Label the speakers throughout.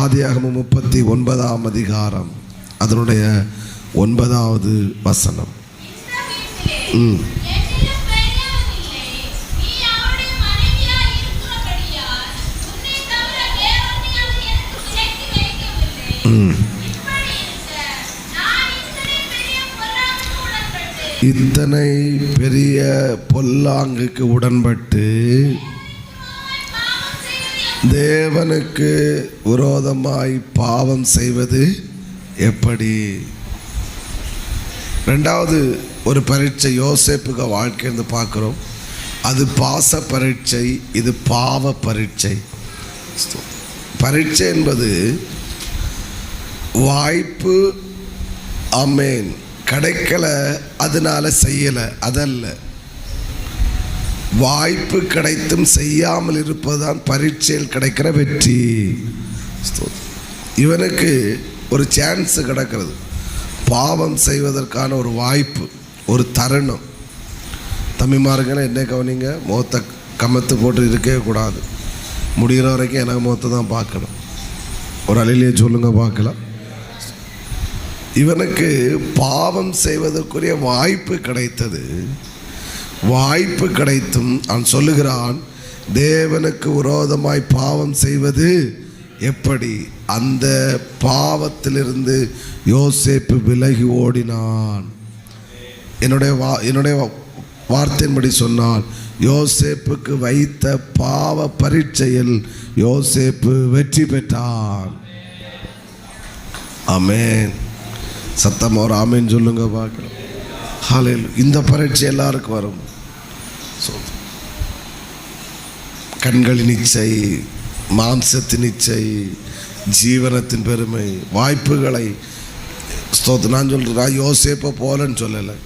Speaker 1: ஆதியாகமம் முப்பத்தி ஒன்பதாம் அதிகாரம். அதனுடைய ஒன்பதாவது வசனம். ம்.
Speaker 2: இத்தனை பெரிய
Speaker 1: பொல்லாங்குக்கு உடன்பட்டு தேவனுக்கு விரோதமாய் பாவம் செய்வது எப்படி? ரெண்டாவது ஒரு பரீட்சை யோசேப்புக வாழ்க்கையிருந்து பார்க்குறோம். அது பாச பரீட்சை இது பாவ பரீட்சை. பரீட்சை என்பது வாய்ப்பு அமேன். கிடைக்கல அதனால் செய்யலை அதல்ல. வாய்ப்பு கிடைத்தும் செய்யாமல் இருப்பதுதான் பரீட்சையில் கிடைக்கிற வெற்றி. இவனுக்கு ஒரு சான்ஸ் கிடக்கிறது. பாவம் செய்வதற்கான ஒரு வாய்ப்பு ஒரு தருணம். தமிழ்மார்கள் என்ன கவனிங்க? முகத்தை கமத்து போட்டு இருக்கவே கூடாது. முடிகிற வரைக்கும் எனக்கு முகத்தை தான் பார்க்கணும். ஒரு அலையிலேயே சொல்லுங்க பார்க்கலாம். இவனுக்கு பாவம் செய்வதற்குரிய வாய்ப்பு கிடைத்தது. வாய்ப்பு கிடைத்தும் அவன் சொல்லுகிறான் தேவனுக்கு விரோதமாய் பாவம் செய்வது எப்படி? அந்த பாவத்திலிருந்து யோசேப்பு விலகி ஓடினான். என்னுடைய வா என்னுடைய வார்த்தையின்படி சொன்னால் யோசேப்புக்கு வைத்த பாவ பரீட்சையில் யோசேப்பு வெற்றி பெற்றான். அமேன் சத்தம் ஒரு ஆமேன் சொல்லுங்க பார்க்கலாம். ஹாலையில் இந்த பரீட்சை எல்லாருக்கும் வரும். கண்களின் இச்சை மாம்சத்தின் இச்சை ஜீவனத்தின் பெருமை வாய்ப்புகளை ஸ்தோத்திரம் நான் சொல்கிறேன் யோசேப்பை போலன்னு சொல்லலை.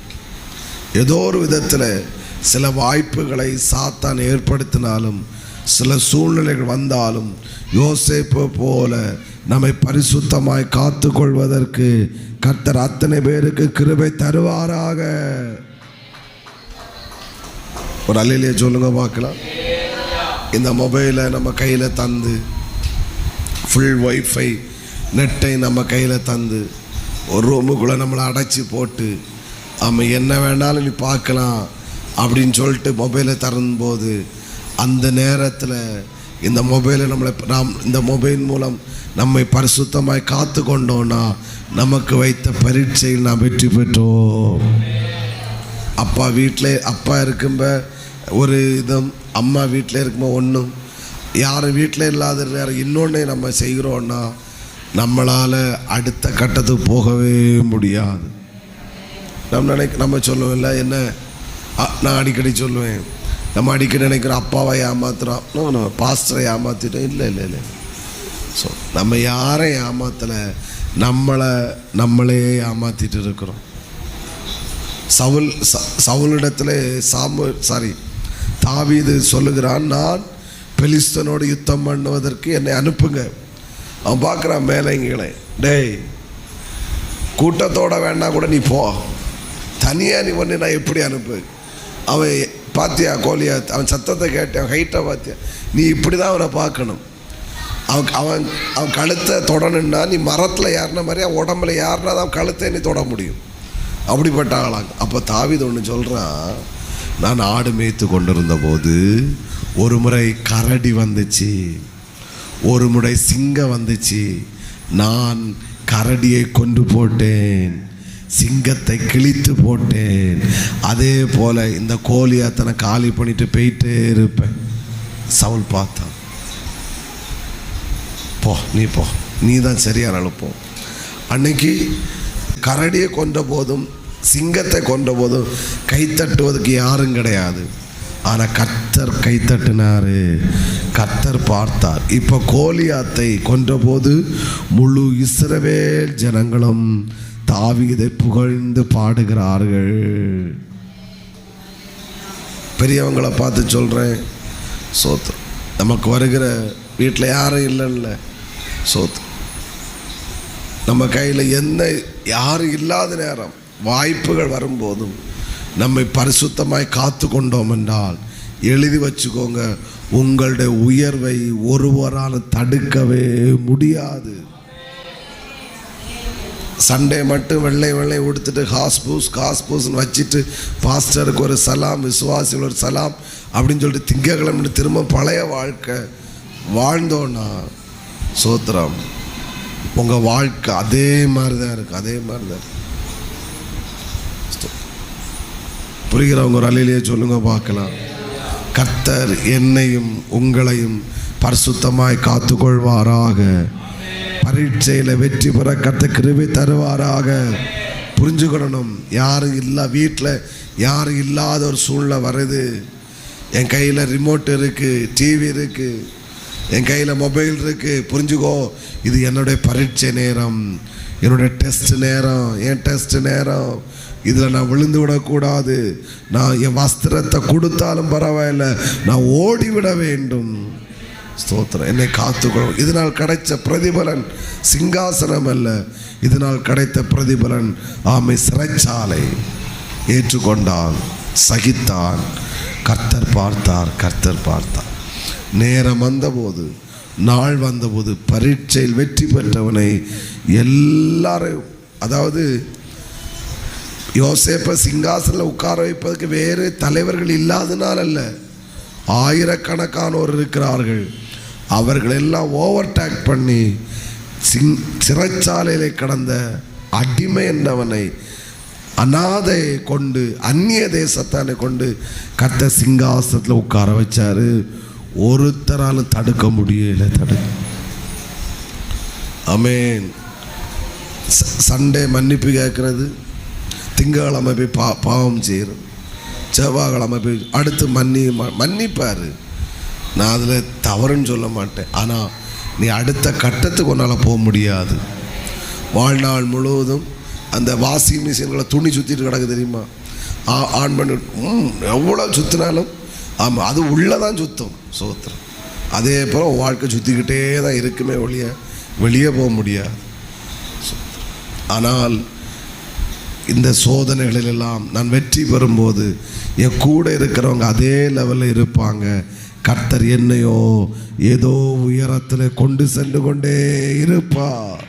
Speaker 1: ஏதோ ஒரு விதத்தில் சில வாய்ப்புகளை சாத்தான் ஏற்படுத்தினாலும் சில சூழ்நிலைகள் வந்தாலும் யோசிப்பை போல நம்மை பரிசுத்தமாய் காத்துக்கொள்வதற்கு கர்த்தர் அத்தனை பேருக்கு கிருபை தருவாராக. ஒரு அலையிலே சொல்லுங்க பார்க்கலாம். இந்த மொபைலை நம்ம கையில் தந்து ஃபுல் ஒய்ஃபை நெட்டை நம்ம கையில் தந்து ஒரு ரூமுக்குள்ளே நம்மளை அடைச்சி போட்டு நம்ம என்ன வேணாலும் நீ பார்க்கலாம் அப்படின்னு சொல்லிட்டு மொபைலை தரும்போது அந்த நேரத்தில் இந்த மொபைலை நம்மளை நாம் இந்த மொபைல் மூலம் நம்மை பரிசுத்தமாய் காத்து கொண்டோம்னா நமக்கு வைத்த பரீட்சையில் நாம் வெற்றி பெற்றோம். அப்பா வீட்டில் அப்பா இருக்கும்ப ஒரு இதும் அம்மா வீட்டில் இருக்கும்போது ஒன்றும் யாரும் வீட்டில் இல்லாத நேரம் இன்னொன்று நம்ம செய்கிறோன்னா நம்மளால் அடுத்த கட்டத்துக்கு போகவே முடியாது. நம்ம நினைக்க நம்ம சொல்லுவோம்ல என்ன? நான் அடிக்கடி சொல்லுவேன் நம்ம அடிக்கடி நினைக்கிறோம் அப்பாவை ஏமாத்துறோம் நம்ம பாஸ்டரை ஏமாற்றிட்டோம் இல்லை இல்லை இல்லை. ஸோ நம்ம யாரை ஏமாத்தலை? நம்மளை நம்மளே ஏமாற்றிட்டு இருக்கிறோம். சவுல் ச- சவுலிடத்தில் சாமு சாரி தாவீது சொல்லுகிறான் நான் பெலிஸ்தனோடு யுத்தம் பண்ணுவதற்கு என்னை அனுப்புங்க. அவன் பார்க்குறான் மேலைங்களை டேய் கூட்டத்தோட வேணா கூட நீ போ. தனியாக நீ ஒன்று நான் எப்படி அனுப்பு? அவன் பாத்தியா கோலியா அவன் சத்தத்தை கேட்டேன் ஹைட்டை பார்த்தியா நீ இப்படி தான் அவனை பார்க்கணும். அவன் அவன் அவன் கழுத்தை தொடணுன்னா நீ மரத்தில் ஏறின மாதிரி அவன் உடம்புல ஏறினா தான் அவன் கழுத்தை நீ தொட முடியும். அப்படிப்பட்ட ஆளாங்க அப்போ தாவித ஒன்று சொல்கிறான் நான் ஆடு மேய்த்து கொண்டிருந்த போது ஒரு முறை கரடி வந்துச்சு. ஒரு முறை சிங்கம் வந்துச்சு. நான் கரடியை கொண்டு போட்டேன். சிங்கத்தை கிழித்து போட்டேன். அதே போல் இந்த கோழியாத்தனை காலி பண்ணிட்டு போயிட்டே இருப்பேன். சவுல் பார்த்தான் போ நீ போ. நீ தான் சரியாக ஆளு அன்னைக்கு கரடியை கொன்ற போதும் சிங்கத்தை கொன்ற போதும் கைத்தட்டுவதற்கு யாரும் கிடையாது. ஆனால் கத்தர் கைத்தட்டினார். கத்தர் பார்த்தார். இப்போ கோலியாத்தை கொன்றபோது முழு இஸ்ரவேல் ஜனங்களும் தாவிதை புகழ்ந்து பாடுகிறார்கள். பெரியவங்களை பார்த்து சொல்கிறேன் சோத்திரம் நமக்கு வருகிற வீட்டில் யாரும் இல்லைல்ல சோத்திரம் நம்ம கையில் என்ன யாரும் இல்லாத நேரம் வாய்ப்புகள் வரும்போதும் நம்மை பரிசுத்தமாய் காத்து கொண்டோம் என்றால் எழுதி வச்சுக்கோங்க உங்களுடைய உயர்வை ஒருவரால் தடுக்கவே முடியாது. சண்டே மட்டும் வெள்ளை வெள்ளை உடுத்துட்டு ஹாஸ்பூஸ் ஹாஸ்பூஸ்னு வச்சுட்டு பாஸ்டருக்கு ஒரு சலாம் விசுவாசிகள் ஒரு சலாம் அப்படின்னு சொல்லிட்டு திங்கக்கிழமை திரும்ப பழைய வாழ்க்கை. வாழ்ந்தோன்னா சோத்திரம். உங்கள் வாழ்க்கை அதே மாதிரி தான் இருக்குது அதே மாதிரி தான் புரிகிறவங்க ஒரு அலையிலேயே சொல்லுங்க பார்க்கலாம். கத்தர் என்னையும் உங்களையும் பரிசுத்தமாய் காத்துக்கொள்வாராக. பரீட்சையில் வெற்றி பெற கத்த கிருபை தருவாராக. புரிஞ்சுக்கணும் யாரும் இல்லை வீட்டில் யாரும் இல்லாத ஒரு சூழ்நிலை வருது. என் கையில் ரிமோட் இருக்குது டிவி இருக்குது என் கையில் மொபைல் இருக்குது புரிஞ்சுக்கோ இது என்னுடைய பரீட்சை நேரம். என்னுடைய டெஸ்ட் நேரம். என் டெஸ்ட் நேரம். இதில் நான் விழுந்து விடக்கூடாது. நான் என் வஸ்திரத்தை கொடுத்தாலும் பரவாயில்ல. நான் ஓடிவிட வேண்டும். ஸ்தோத்திரம். என்னை காத்துக்கொள்ளும். இதனால் கிடைச்ச பிரதிபலன் சிங்காசனம் அல்ல இதனால் கிடைத்த பிரதிபலன் ஆமை சிறைச்சாலை. ஏற்றுக்கொண்டான் சகித்தான். கர்த்தர் பார்த்தார் கர்த்தர் பார்த்தார். நேரம் வந்தபோது நாள் வந்தபோது பரீட்சையில் வெற்றி பெற்றவனை எல்லாரையும் அதாவது யோசேப்பை சிங்காசனில் உட்கார வைப்பதற்கு வேறு தலைவர்கள் இல்லாதனால் அல்ல ஆயிரக்கணக்கானோர் இருக்கிறார்கள். அவர்கள் எல்லாம் ஓவர்டேக் பண்ணி சிங் சிறைச்சாலையிலே கடந்த அடிமை என்றவனை அநாதையை கொண்டு அந்நிய தேசத்தானை கொண்டு கத்த சிங்காசனத்தில் உட்கார வச்சார். ஒருத்தராலும் தடுக்க முடியல தடுக்க அமேன் சண்டே மன்னிப்பு கேட்குறது. திங்கக்கிழமை போய் பா பாவம் செய்கிறது செவ்வாய்க்கிழமை போய் அடுத்து மன்னி ம- மன்னிப்பார். நான் அதில் தவறுன்னு சொல்ல மாட்டேன். ஆனால் நீ அடுத்த கட்டத்துக்கு உன்னால் போக முடியாது. வாழ்நாள் முழுவதும் அந்த வாஷிங் மிஷின்களை துணி சுற்றிட்டு கிடக்கு தெரியுமா? ஆ- ஆன் பண்ணி ம், எவ்வளோ சுற்றினாலும் ஆமாம் அது உள்ளே தான் சுத்தம் சோத்திரம். அதே போல் வாழ்க்கை சுற்றிக்கிட்டே தான் இருக்குமே ஒழிய வெளியே போக முடியாது ஆனால் இந்த சோதனைகளிலெல்லாம் நான் வெற்றி பெறும்போது என் கூட இருக்கிறவங்க அதே லெவலில் இருப்பாங்க. கர்த்தர் என்னையோ ஏதோ உயரத்தில் கொண்டு சென்று கொண்டே இருப்பார்.